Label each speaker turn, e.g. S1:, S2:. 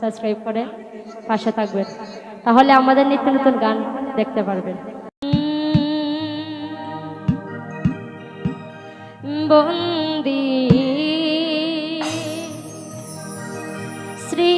S1: Subscribe করে পাশে থাকবেন। তাহলে আমাদের নিত্য নতুন গান দেখতে পারবেন। বন্দি শ্রী